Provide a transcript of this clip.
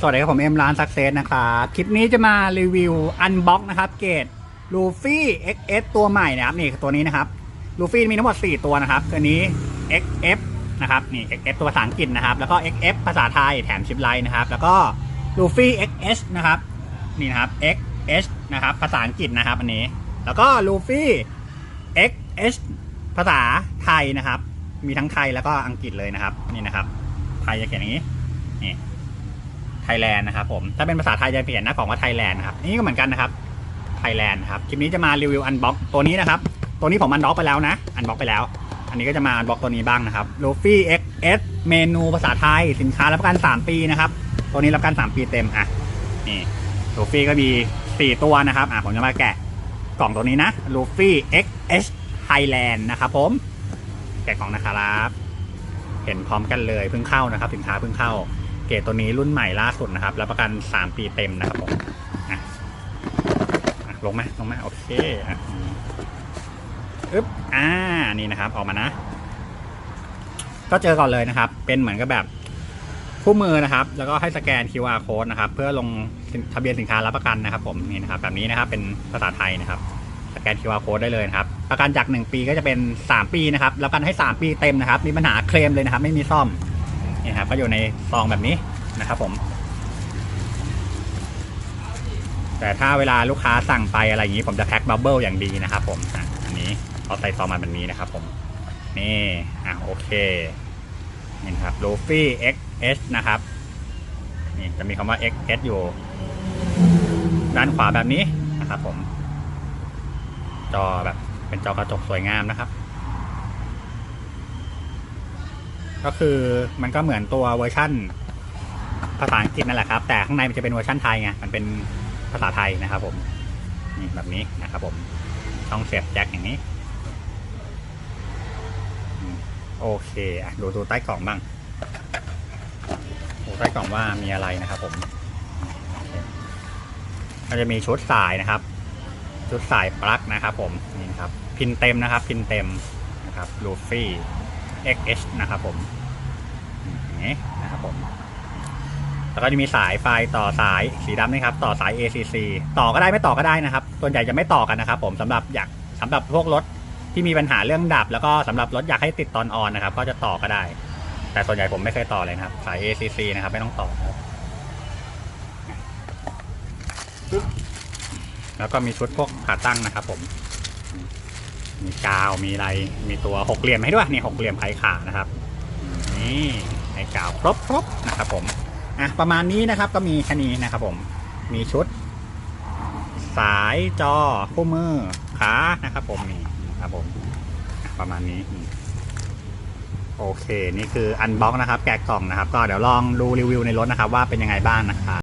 สวัสดีครับผมเอ็มร้านซักเซสนะครับคลิปนี้จะมารีวิวอันบ็อกนะครับเกรดลูฟี่ XS ตัวใหม่นะครับนี่ตัวนี้นะครับลูฟี่มีทั้งหมด 4 ตัวนะครับตัวนี้ XF นะครับนี่ XF ตัวภาษาอังกฤษนะครับแล้วก็ XF ภาษาไทยแถมชิปไลน์นะครับแล้วก็ลูฟี่ XS นะครับนี่นะครับ XS นะครับภาษาอังกฤษนะครับอันนี้ แล้วก็ลูฟี่ XS ภาษาไทยนะครับ มีทั้งไทยแล้วก็อังกฤษเลยนะครับนี่นะครับไทยจะเขียนอย่างนี้นี่ ทยแลนด์นะครับผมถ้าเป็นภาษาไทยจะเปลี่ยนหน้ากล่องว่าไทยแลนด์นะครับนี่ก็เหมือนกันนะครับไทยแลนด์ครับคลิปนี้จะมารีวิวอันบ็อกตัวนี้นะครับ ตัวนี้ผมอันบ็อกไปแล้วนะ อันบ็อกไปแล้ว อันนี้ก็จะมาอันบ็อกตัวนี้บ้างนะครับ l u f y XS เมนูภาษาไทยสินค้ารับประกัน 3 ปีนะครับ ตัวนี้รับประกัน 3 ปีเต็มอะนี่ l u f y ก็มี 4 ตัวนะครับอะผมจะมาแกะกล่องตัวนี้นะ l u f y XS Thailand นะครับผมแกะกล่องนะครับ เห็นพร้อมกันเลยเพิ่งเข้านะครับสินค้าเพิ่งเข้า เกรดตัวนี้รุ่นใหม่ล่าสุดนะครับรับประกัน 3 ปีเต็มนะครับผมอะอะลงมาลงมาโอเคอึ๊บอ่านี่นะครับออกมานะ ก็เจอก่อนเลยนะครับ เป็นเหมือนกับแบบคู่มือนะครับ แล้วก็ให้สแกน QR code นะครับ เพื่อลงทะเบียนสินค้ารับประกันนะครับ ผมนี่นะครับ แบบนี้นะครับเป็นภาษาไทยนะครับสแกน QR code ได้เลยนะครับ ประกันจาก 1 ปีก็จะเป็น 3 ปีนะครับรับประกันให้ 3 ปีเต็มนะครับ มีปัญหาเคลมเลยนะครับ ไม่มีซ่อม นี่ครับก็อยู่ในซองแบบนี้นะครับผมแต่ถ้าเวลาลูกค้าสั่งไปอะไรอย่างนี้ ผมจะแพ็คบับเบิลอย่างดีนะครับผมอันนี้เขาใส่ซองมาแบบนี้นะครับผมนี่อะโอเคนี่นครับ Luffy XS นะครับนี่จะมีคำว่า XS อยู่ ด้านขวาแบบนี้นะครับผม จอแบบเป็นจอกระจกสวยงามนะครับ ก็คือมันก็เหมือนตัวเวอร์ชั่น ภาษาอังกฤษนั่นแหละครับ แต่ข้างในมันจะเป็นเวอร์ชั่นไทยไงมันเป็นภาษาไทยนะครับผมนี่แบบนี้นะครับผมช่องเสียบแจ็คอย่างนี้ โอเคอะดูดูใต้กล่องบ้างดูใต้กล่องว่ามีอะไรนะครับผมก็จะมีชุดสายนะครับ ชุดสายปลั๊กนะครับผมนี่ครับ พินเต็มนะครับ พินเต็มนะครับลูฟี่ XH นะครับผมนี้นะครับผมแล้วก็จะมีสายไฟต่อสายสีดำนี่ครับต่อสาย ACC ต่อก็ได้ไม่ต่อก็ได้นะครับ ส่วนใหญ่จะไม่ต่อกันนะครับ ผมสำหรับอยากสำหรับพวกรถที่มีปัญหาเรื่องดับ แล้วก็สำหรับรถอยากให้ติดตอนออนนะครับ ก็จะต่อก็ได้ แต่ส่วนใหญ่ผมไม่เคยต่อเลยครับ สาย ACC นะครับไม่ต้องต่อครับแล้วก็มีชุดพวกขาตั้งนะครับผม มีกาวมีอะไรมีตัวหกเหลี่ยมให้ด้วยนี่หกเหลี่ยมไขขานะครับนี่ให้กาวครบครบนะครับผมอะประมาณนี้นะครับก็มีแค่นี้นะครับผมมีชุด สายจอคู่มือขานะครับผมนี่นะครับผมอะประมาณนี้โอเค นี่คืออันบ็อกนะครับ แกะกล่องนะครับ ก็เดี๋ยวลองดูรีวิวในรถนะครับ ว่าเป็นยังไงบ้างนะครับ